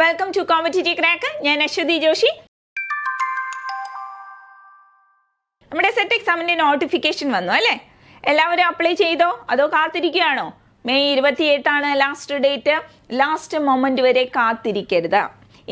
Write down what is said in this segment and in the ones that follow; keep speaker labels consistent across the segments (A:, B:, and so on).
A: Welcome to competitive crack ഞാൻ അശ്വതി ജോഷി. നമ്മുടെ set എക്സാമിന്റെ നോട്ടിഫിക്കേഷൻ വന്നു അല്ലേ? എല്ലാവരും അപ്ലൈ ചെയ്തോ? അതോ കാത്തിരിക്കുകയാണോ? മെയ് ഇരുപത്തിയെട്ടാണ് ലാസ്റ്റ് ഡേറ്റ് ലാസ്റ്റ് മൊമെന്റ് വരെ കാത്തിരിക്കരുത്.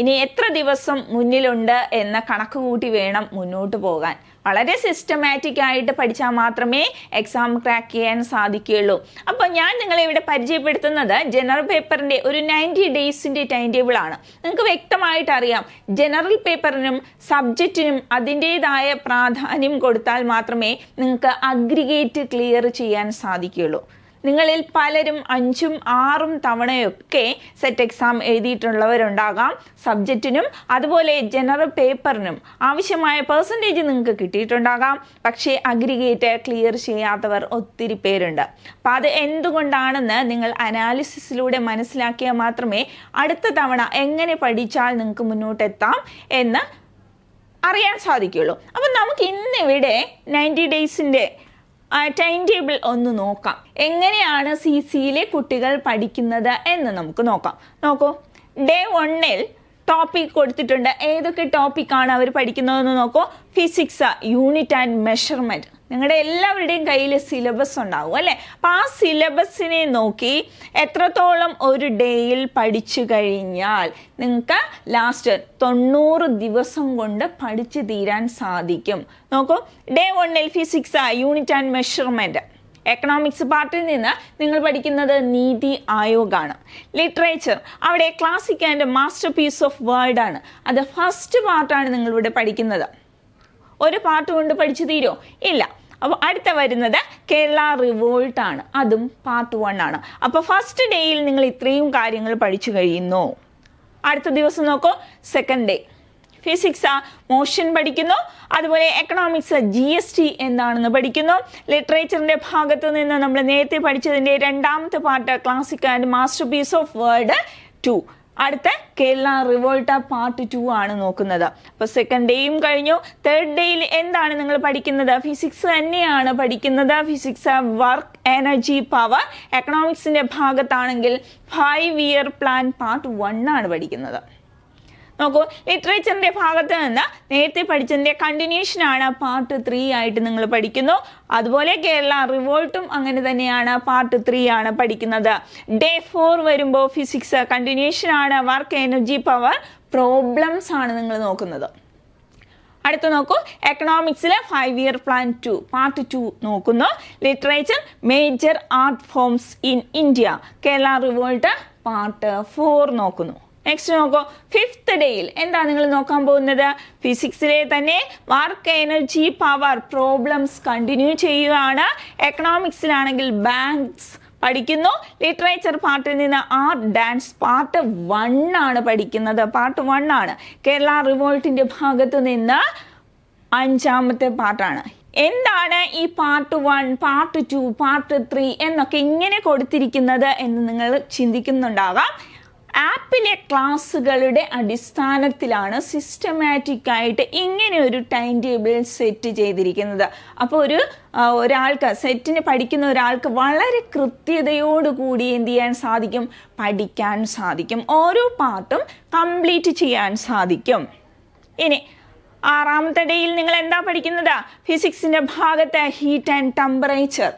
A: ഇനി എത്ര ദിവസം മുന്നിലുണ്ട് എന്ന കണക്ക് കൂട്ടി വേണം മുന്നോട്ട് പോകാൻ. വളരെ സിസ്റ്റമാറ്റിക് ആയിട്ട് പഠിച്ചാൽ മാത്രമേ എക്സാം ക്രാക്ക് ചെയ്യാൻ സാധിക്കുകയുള്ളൂ. അപ്പോൾ ഞാൻ നിങ്ങളെ ഇവിടെ പരിചയപ്പെടുത്തുന്നത് ജനറൽ പേപ്പറിന്റെ ഒരു നയന്റി ഡേയ്സിന്റെ ടൈം ആണ്. നിങ്ങൾക്ക് വ്യക്തമായിട്ട് അറിയാം ജനറൽ പേപ്പറിനും സബ്ജക്റ്റിനും അതിന്റെതായ പ്രാധാന്യം കൊടുത്താൽ മാത്രമേ നിങ്ങൾക്ക് അഗ്രിഗേറ്റ് ക്ലിയർ ചെയ്യാൻ സാധിക്കുകയുള്ളൂ. നിങ്ങളിൽ പലരും അഞ്ചും ആറും തവണയൊക്കെ സെറ്റ് എക്സാം എഴുതിയിട്ടുള്ളവരുണ്ടാകാം. സബ്ജക്റ്റിനും അതുപോലെ ജനറൽ പേപ്പറിനും ആവശ്യമായ പെർസെന്റേജ് നിങ്ങൾക്ക് കിട്ടിയിട്ടുണ്ടാകാം. പക്ഷേ അഗ്രിഗേറ്റ് ക്ലിയർ ചെയ്യാത്തവർ ഒത്തിരി പേരുണ്ട്. അപ്പോൾ അത് എന്തുകൊണ്ടാണെന്ന് നിങ്ങൾ അനാലിസിസിലൂടെ മനസ്സിലാക്കിയാൽ മാത്രമേ അടുത്ത തവണ എങ്ങനെ പഠിച്ചാൽ നിങ്ങൾക്ക് മുന്നോട്ടെത്താം എന്ന് അറിയാൻ സാധിക്കുള്ളൂ അപ്പം നമുക്ക് ഇന്നിവിടെ നയന്റി ഡേയ്സിന്റെ ടൈം ടേബിൾ ഒന്ന് നോക്കാം. എങ്ങനെയാണ് സി സിയിലെ കുട്ടികൾ പഠിക്കുന്നത് എന്ന് നമുക്ക് നോക്കാം. നോക്കൂ. ഡേ വണ്ണിൽ ടോപ്പിക് കൊടുത്തിട്ടുണ്ട്. ഏതൊക്കെ ടോപ്പിക്കാണ് അവർ പഠിക്കുന്നതെന്ന് നോക്കൂ. ഫിസിക്സ് യൂണിറ്റ് ആൻഡ് മെഷർമെന്റ് നിങ്ങളുടെ എല്ലാവരുടെയും കയ്യിൽ സിലബസ് ഉണ്ടാവും അല്ലേ? അപ്പം ആ സിലബസിനെ നോക്കി എത്രത്തോളം ഒരു ഡേയിൽ പഠിച്ചു കഴിഞ്ഞാൽ നിങ്ങൾക്ക് ലാസ്റ്റ് തൊണ്ണൂറ് ദിവസം കൊണ്ട് പഠിച്ചു തീരാൻ സാധിക്കും. നോക്കൂ ഡേ വണ്ണിൽ physics unit and measurement economics പാർട്ടിൽ നിന്ന് നിങ്ങൾ പഠിക്കുന്നത് നീതി ആയോഗാണ്. ലിറ്ററേച്ചർ അവിടെ classic and master piece of വേൾഡാണ് അത് ഫസ്റ്റ് പാർട്ടാണ് നിങ്ങളിവിടെ പഠിക്കുന്നത്. ഒരു പാട്ട് കൊണ്ട് പഠിച്ചു തീരോ? ഇല്ല. അപ്പോൾ അടുത്ത വരുന്നത് കേരള റിവോൾട്ട് ആണ്. അതും പാർട്ട് വൺ ആണ്. അപ്പോൾ ഫസ്റ്റ് ഡേയിൽ നിങ്ങൾ ഇത്രയും കാര്യങ്ങൾ പഠിച്ചു കഴിയുന്നു. അടുത്ത ദിവസം നോക്കൂ. സെക്കൻഡ് ഡേ ഫിസിക്സ് മോഷൻ പഠിക്കുന്നു. അതുപോലെ എക്കണോമിക്സ് ജി എസ് ടി എന്താണെന്ന് പഠിക്കുന്നു. ലിറ്ററേച്ചറിന്റെ ഭാഗത്ത് നിന്ന് നമ്മൾ നേരത്തെ പഠിച്ചതിന്റെ രണ്ടാമത്തെ part classic and masterpiece of world two അടുത്ത കേരള റിവോൾട്ട പാർട്ട് ടു ആണ് നോക്കുന്നത്. അപ്പോൾ സെക്കൻഡ് ഡേയും കഴിഞ്ഞു. തേർഡ് ഡേയിൽ എന്താണ് നിങ്ങൾ പഠിക്കുന്നത്? ഫിസിക്സ് തന്നെയാണ് പഠിക്കുന്നത്. ഫിസിക്സ് വർക്ക് എനർജി പവർ എക്കണോമിക്സിന്റെ ഭാഗത്താണെങ്കിൽ five year plan part one ആണ് പഠിക്കുന്നത്. നോക്കൂ ലിറ്ററേച്ചറിന്റെ ഭാഗത്ത് നിന്ന് നേരത്തെ കണ്ടിന്യൂഷൻ ആണ് പാർട്ട് ത്രീ ആയിട്ട് നിങ്ങൾ പഠിക്കുന്നു. അതുപോലെ കേരള റിവോൾട്ടും അങ്ങനെ തന്നെയാണ് പാർട്ട് ത്രീ ആണ് പഠിക്കുന്നത്. ഡേ ഫോർ വരുമ്പോൾ ഫിസിക്സ് കണ്ടിന്യൂഷൻ ആണ് വർക്ക് എനർജി പവർ പ്രോബ്ലംസ് ആണ് നിങ്ങൾ നോക്കുന്നത്. അടുത്ത നോക്കൂ എക്കണോമിക്സിലെ five year plan two part two നോക്കുന്നു. Literature major art forms in India Kerala revolt part four നോക്കുന്നു. നെക്സ്റ്റ് നോക്കൂ. ഫിഫ്ത്ത് ഡേയിൽ എന്താ നിങ്ങൾ നോക്കാൻ പോകുന്നത്? ഫിസിക്സിലെ തന്നെ work energy power problems continue ചെയ്യുകയാണ്. എക്കണോമിക്സിലാണെങ്കിൽ ബാങ്ക്സ് പഠിക്കുന്നു. ലിറ്ററേച്ചർ പാർട്ടിൽ നിന്ന് ആർട്ട് ഡാൻസ് പാർട്ട് വൺ ആണ് പഠിക്കുന്നത്. പാർട്ട് വൺ ആണ്. കേരള റിവോൾട്ടിന്റെ ഭാഗത്ത് നിന്ന് അഞ്ചാമത്തെ പാർട്ടാണ് എന്താണ് ഈ part one part two part three എന്നൊക്കെ ഇങ്ങനെ കൊടുത്തിരിക്കുന്നത് എന്ന് നിങ്ങൾ ചിന്തിക്കുന്നുണ്ടാകാം. ആപ്പിലെ ക്ലാസ്സുകളുടെ അടിസ്ഥാനത്തിലാണ് സിസ്റ്റമാറ്റിക് ആയിട്ട് ഇങ്ങനെ ഒരു ടൈം ടേബിൾ സെറ്റ് ചെയ്തിരിക്കുന്നത്. അപ്പോൾ ഒരു ഒരാൾക്ക് സെറ്റിന് പഠിക്കുന്ന ഒരാൾക്ക് വളരെ കൃത്യതയോടുകൂടി എന്ത് ചെയ്യാൻ സാധിക്കും? പഠിക്കാൻ സാധിക്കും. ഓരോ പാർട്ടും കംപ്ലീറ്റ് ചെയ്യാൻ സാധിക്കും. ഇനി ആറാമത്തെ ഡേയിൽ നിങ്ങൾ എന്താ പഠിക്കുന്നത്? ഫിസിക്സിന്റെ ഭാഗത്തെ heat and temperature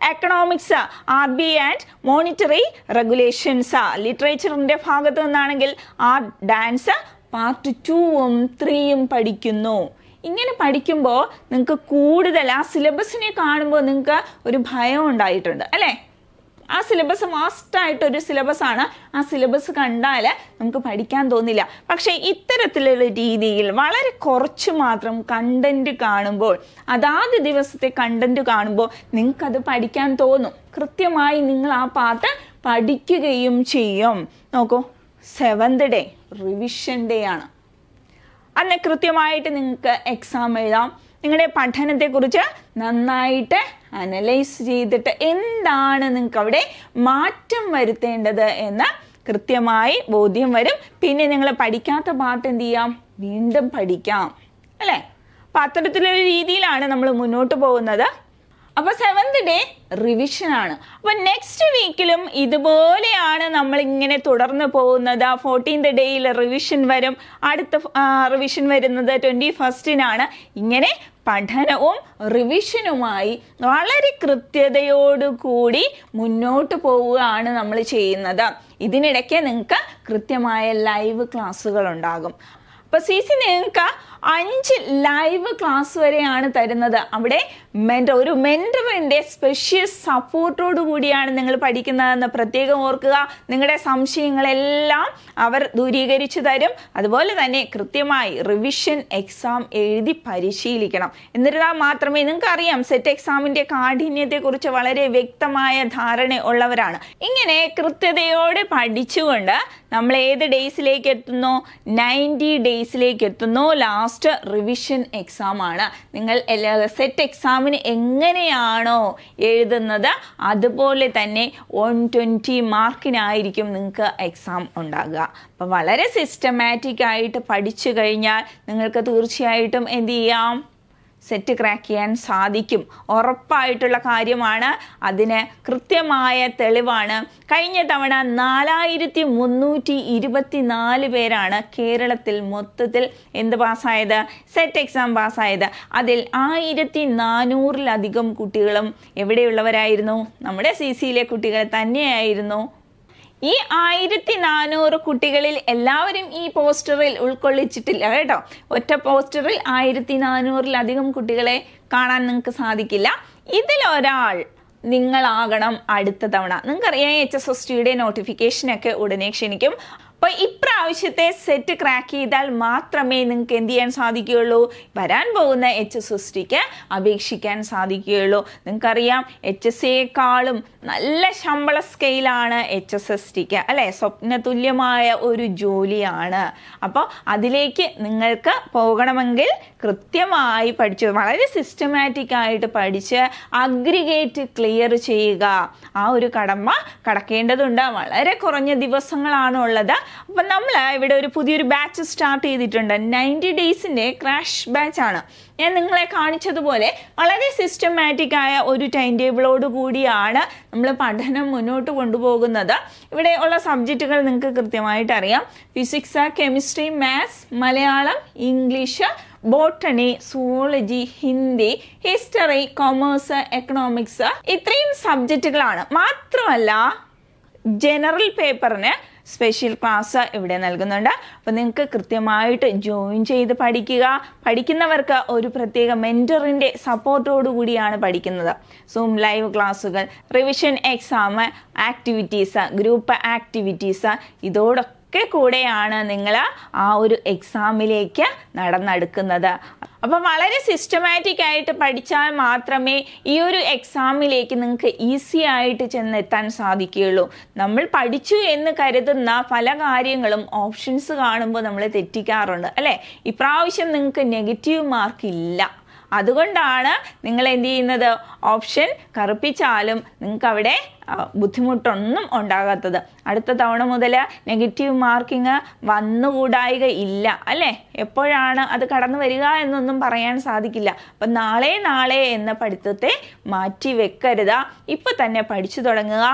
A: economics R B and monetary regulations ലിറ്ററേച്ചറിന്റെ ഭാഗത്ത് നിന്നാണെങ്കിൽ ആർട്ട് ഡാൻസ് പാർട്ട് ടൂവും ത്രീയും പഠിക്കുന്നു. ഇങ്ങനെ പഠിക്കുമ്പോൾ നിങ്ങൾക്ക് കൂടുതൽ ആ സിലബസിനെ കാണുമ്പോൾ നിങ്ങൾക്ക് ഒരു ഭയം ഉണ്ടായിട്ടുണ്ട് അല്ലേ? ആ സിലബസ് മാസ്റ്റായിട്ടൊരു സിലബസ് ആണ്. ആ സിലബസ് കണ്ടാൽ നമുക്ക് പഠിക്കാൻ തോന്നില്ല. പക്ഷേ ഇത്തരത്തിലുള്ള രീതിയിൽ വളരെ കുറച്ച് മാത്രം കണ്ടന്റ് കാണുമ്പോൾ അതാത് ദിവസത്തെ കണ്ടന്റ് കാണുമ്പോൾ നിങ്ങൾക്കത് പഠിക്കാൻ തോന്നും. കൃത്യമായി നിങ്ങൾ ആ പാട്ട് പഠിക്കുകയും ചെയ്യും. നോക്കൂ സെവന്ത് ഡേ റിവിഷൻ ഡേ ആണ്. അന്ന് കൃത്യമായിട്ട് നിങ്ങൾക്ക് എക്സാം എഴുതാം. നിങ്ങളുടെ പഠനത്തെക്കുറിച്ച് നന്നായിട്ട് അനലൈസ് ചെയ്തിട്ട് എന്താണ് നിങ്ങൾക്ക് അവിടെ മാറ്റം വരുത്തേണ്ടത് എന്ന് കൃത്യമായി ബോധ്യം വരും. പിന്നെ നിങ്ങൾ പഠിക്കാത്ത പാട്ട് എന്ത് ചെയ്യാം? വീണ്ടും പഠിക്കാം. അല്ലേ? അപ്പം അത്തരത്തിലൊരു രീതിയിലാണ് നമ്മൾ മുന്നോട്ട് പോകുന്നത്. അപ്പൊ സെവന്ത് ഡേ റിവിഷൻ ആണ്. അപ്പൊ നെക്സ്റ്റ് വീക്കിലും ഇതുപോലെയാണ് നമ്മൾ ഇങ്ങനെ തുടർന്ന് പോകുന്നത്. ഫോർട്ടീൻത് ഡേയിൽ റിവിഷൻ വരും. അടുത്ത റിവിഷൻ വരുന്നത് ട്വന്റി ഫസ്റ്റിനാണ് ഇങ്ങനെ പഠനവും റിവിഷനുമായി വളരെ കൃത്യതയോടുകൂടി മുന്നോട്ട് പോവുകയാണ് നമ്മൾ ചെയ്യുന്നത്. ഇതിനിടയ്ക്ക് നിങ്ങൾക്ക് കൃത്യമായ ലൈവ് ക്ലാസ്സുകൾ ഉണ്ടാകും. അപ്പൊ സി സി നിങ്ങൾക്ക് അഞ്ച് ലൈവ് ക്ലാസ് വരെയാണ് തരുന്നത്. അവിടെ മെന്റർ ഒരു മെന്ററിന്റെ സ്പെഷ്യൽ സപ്പോർട്ടോടു കൂടിയാണ് നിങ്ങൾ പഠിക്കുന്നതെന്ന് പ്രത്യേകം ഓർക്കുക. നിങ്ങളുടെ സംശയങ്ങളെല്ലാം അവർ ദൂരീകരിച്ചു തരും. അതുപോലെ തന്നെ കൃത്യമായി റിവിഷൻ എക്സാം എഴുതി പരിശീലിക്കണം. എന്നിരുന്നാൽ മാത്രമേ നിങ്ങൾക്ക് അറിയാം സെറ്റ് എക്സാമിന്റെ കാഠിന്യത്തെക്കുറിച്ച് വളരെ വ്യക്തമായ ധാരണ ഉള്ളവരാണ്. ഇങ്ങനെ കൃത്യതയോടെ പഠിച്ചുകൊണ്ട് നമ്മൾ ഏത് ഡേയ്സിലേക്ക് എത്തുന്നു? നയന്റി ഡേയ്സിലേക്ക് എത്തുന്നു. ലാസ്റ്റ് റിവിഷൻ എക്സാം ആണ്. നിങ്ങൾ എല്ലാ സെറ്റ് എക്സാമിന് എങ്ങനെയാണോ എഴുതുന്നത് അതുപോലെ തന്നെ വൺ ട്വന്റി മാർക്കിനായിരിക്കും നിങ്ങൾക്ക് എക്സാം ഉണ്ടാകുക. അപ്പം വളരെ സിസ്റ്റമാറ്റിക് ആയിട്ട് പഠിച്ചു കഴിഞ്ഞാൽ നിങ്ങൾക്ക് തീർച്ചയായിട്ടും എന്ത് ചെയ്യാം? സെറ്റ് ക്രാക്ക് ചെയ്യാൻ സാധിക്കും. ഉറപ്പായിട്ടുള്ള കാര്യമാണ്. അതിന് കൃത്യമായ തെളിവാണ്. കഴിഞ്ഞ തവണ നാലായിരത്തി മുന്നൂറ്റി ഇരുപത്തി നാല് പേരാണ് കേരളത്തിൽ മൊത്തത്തിൽ എന്ത് പാസ്സായത്? Set exam പാസ്സായത്. അതിൽ ആയിരത്തി നാനൂറിലധികം കുട്ടികളും എവിടെയുള്ളവരായിരുന്നു? നമ്മുടെ സി സിയിലെ കുട്ടികൾ തന്നെയായിരുന്നു. ഈ ആയിരത്തി നാനൂറ് കുട്ടികളിൽ എല്ലാവരും ഈ പോസ്റ്ററിൽ ഉൾക്കൊള്ളിച്ചിട്ടില്ല കേട്ടോ. ഒറ്റ പോസ്റ്ററിൽ ആയിരത്തി നാനൂറിലധികം കുട്ടികളെ കാണാൻ നിങ്ങൾക്ക് സാധിക്കില്ല. ഇതിലൊരാൾ നിങ്ങളാകണം അടുത്ത തവണ. നിങ്ങൾക്കറിയാം എച്ച് എസ് എസ് ടിയുടെ നോട്ടിഫിക്കേഷനൊക്കെ ഉടനെ ക്ഷണിക്കും. അപ്പോൾ ഇപ്രാവശ്യത്തെ സെറ്റ് ക്രാക്ക് ചെയ്താൽ മാത്രമേ നിങ്ങൾക്ക് എന്ത് ചെയ്യാൻ സാധിക്കുകയുള്ളൂ? വരാൻ പോകുന്ന എച്ച് എസ് എസ് ടിക്ക് അപേക്ഷിക്കാൻ സാധിക്കുകയുള്ളൂ. നിങ്ങൾക്കറിയാം എച്ച് എസ് എക്കാളും നല്ല ശമ്പള സ്കെയിലാണ് എച്ച് എസ് എസ് ടിക്ക് അല്ലേ? സ്വപ്ന തുല്യമായ ഒരു ജോലിയാണ്. അപ്പോൾ അതിലേക്ക് നിങ്ങൾക്ക് പോകണമെങ്കിൽ കൃത്യമായി പഠിച്ചു വളരെ സിസ്റ്റമാറ്റിക് ആയിട്ട് പഠിച്ച് അഗ്രിഗേറ്റ് ക്ലിയർ ചെയ്യുക. ആ ഒരു കടമ കടക്കേണ്ടതുണ്ട്. വളരെ കുറഞ്ഞ ദിവസങ്ങളാണ് ഉള്ളത്. അപ്പം നമ്മൾ ഇവിടെ ഒരു പുതിയൊരു ബാച്ച് സ്റ്റാർട്ട് ചെയ്തിട്ടുണ്ട്. നയന്റി ഡേയ്സിന്റെ ക്രാഷ് ബാച്ച് ആണ്. ഞാൻ നിങ്ങളെ കാണിച്ചതുപോലെ വളരെ സിസ്റ്റമാറ്റിക് ആയ ഒരു ടൈം ടേബിളോട് കൂടിയാണ് നമ്മൾ പഠനം മുന്നോട്ട് കൊണ്ടുപോകുന്നത്. ഇവിടെ ഉള്ള സബ്ജക്റ്റുകൾ നിങ്ങൾക്ക് കൃത്യമായിട്ട് അറിയാം. Physics chemistry maths Malayalam English botany zoology Hindi history commerce economics ഇത്രയും സബ്ജക്റ്റുകളാണ് മാത്രമല്ല ജനറൽ പേപ്പറിന് സ്പെഷ്യൽ ക്ലാസ് ഇവിടെ നൽകുന്നുണ്ട്. അപ്പോൾ നിങ്ങൾക്ക് കൃത്യമായിട്ട് ജോയിൻ ചെയ്ത് പഠിക്കുക. പഠിക്കുന്നവർക്ക് ഒരു പ്രത്യേക മെന്ററിന്റെ കൂടിയാണ് പഠിക്കുന്നത്. സൂം ലൈവ് ക്ലാസ്സുകൾ revision exam activities group activities ഇതോടൊക്കെ ഒക്കെ കൂടെയാണ് നിങ്ങൾ ആ ഒരു എക്സാമിലേക്ക് നടന്നെടുക്കുന്നത്. അപ്പം വളരെ സിസ്റ്റമാറ്റിക് ആയിട്ട് പഠിച്ചാൽ മാത്രമേ ഈ ഒരു എക്സാമിലേക്ക് നിങ്ങൾക്ക് ഈസി ആയിട്ട് ചെന്നെത്താൻ സാധിക്കുകയുള്ളൂ. നമ്മൾ പഠിച്ചു എന്ന് കരുതുന്ന പല കാര്യങ്ങളും ഓപ്ഷൻസ് കാണുമ്പോൾ നമ്മൾ തെറ്റിക്കാറുണ്ട് അല്ലേ? ഇപ്രാവശ്യം നിങ്ങൾക്ക് നെഗറ്റീവ് മാർക്ക് ഇല്ല. അതുകൊണ്ടാണ് നിങ്ങൾ എന്ത് ചെയ്യുന്നത്? ഓപ്ഷൻ കറുപ്പിച്ചാലും നിങ്ങൾക്ക് അവിടെ ബുദ്ധിമുട്ടൊന്നും ഉണ്ടാകാത്തത്. അടുത്ത തവണ മുതൽ നെഗറ്റീവ് മാർക്കിങ് വന്നുകൂടായിക ഇല്ല അല്ലേ? എപ്പോഴാണ് അത് കടന്നു വരിക എന്നൊന്നും പറയാൻ സാധിക്കില്ല. അപ്പം നാളെ നാളെ എന്ന പഠിത്തത്തെ മാറ്റി വെക്കരുത് ഇപ്പം തന്നെ പഠിച്ചു തുടങ്ങുക.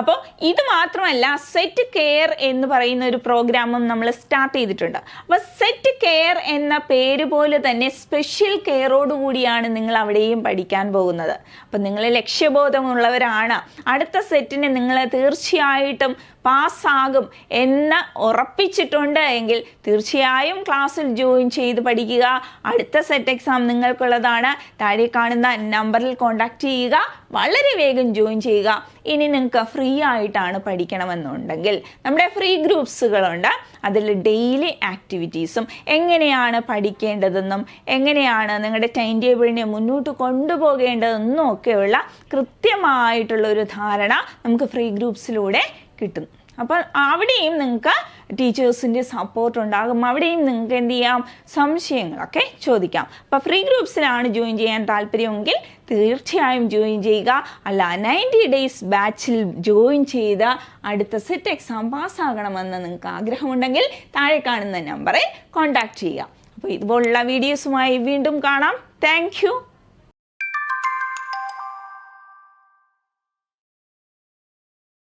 A: അപ്പോൾ ഇത് മാത്രമല്ല സെറ്റ് കെയർ എന്ന് പറയുന്ന ഒരു പ്രോഗ്രാമും നമ്മൾ സ്റ്റാർട്ട് ചെയ്തിട്ടുണ്ട്. അപ്പോൾ സെറ്റ് കെയർ എന്ന പേര് പോലെ തന്നെ സ്പെഷ്യൽ കെയറോട് കൂടിയാണ് നിങ്ങൾ അവിടെയും പഠിക്കാൻ പോകുന്നത്. അപ്പോൾ നിങ്ങൾ ലക്ഷ്യബോധമുള്ളവരാണ്. അടുത്ത സെറ്റിന് നിങ്ങൾ തീർച്ചയായിട്ടും പാസ്സാകും എന്ന് ഉറപ്പിച്ചിട്ടുണ്ട് എങ്കിൽ തീർച്ചയായും ക്ലാസ്സിൽ ജോയിൻ ചെയ്ത് പഠിക്കുക. അടുത്ത സെറ്റ് എക്സാം നിങ്ങൾക്കുള്ളതാണ്. താഴെ കാണുന്ന നമ്പറിൽ കോൺടാക്ട് ചെയ്യുക. വളരെ വേഗം ജോയിൻ ചെയ്യുക. ഇനി നിങ്ങൾക്ക് ഫ്രീ ആയിട്ടാണ് പഠിക്കണമെന്നുണ്ടെങ്കിൽ. നമ്മുടെ ഫ്രീ ഗ്രൂപ്പ്സുകളുണ്ട് അതിൽ ഡെയിലി ആക്ടിവിറ്റീസും എങ്ങനെയാണ് പഠിക്കേണ്ടതെന്നും എങ്ങനെയാണ് നിങ്ങളുടെ ടൈം ടേബിളിനെ മുന്നോട്ട് കൊണ്ടുപോകേണ്ടതെന്നും ഒക്കെയുള്ള കൃത്യമായിട്ടുള്ള ഒരു ധാരണ നമുക്ക് ഫ്രീ ഗ്രൂപ്പ്സിലൂടെ കിട്ടും. അപ്പോൾ അവിടെയും നിങ്ങൾക്ക് ടീച്ചേഴ്സിന്റെ സപ്പോർട്ട് ഉണ്ടാകും. അവിടെയും നിങ്ങൾക്ക് എന്ത് ചെയ്യാം? സംശയങ്ങളൊക്കെ ചോദിക്കാം. അപ്പോൾ ഫ്രീ ഗ്രൂപ്പ്സിലാണ് ജോയിൻ ചെയ്യാൻ താല്പര്യമെങ്കിൽ തീർച്ചയായും ജോയിൻ ചെയ്യുക. അല്ല നയന്റി ഡേയ്സ് ബാച്ചിൽ ജോയിൻ ചെയ്ത് അടുത്ത സെറ്റ് എക്സാം പാസ്സാകണമെന്ന് നിങ്ങൾക്ക് ആഗ്രഹമുണ്ടെങ്കിൽ താഴെ കാണുന്ന നമ്പറിൽ കോൺടാക്റ്റ് ചെയ്യുക. അപ്പോൾ ഇതുപോലുള്ള വീഡിയോസുമായി വീണ്ടും കാണാം. താങ്ക്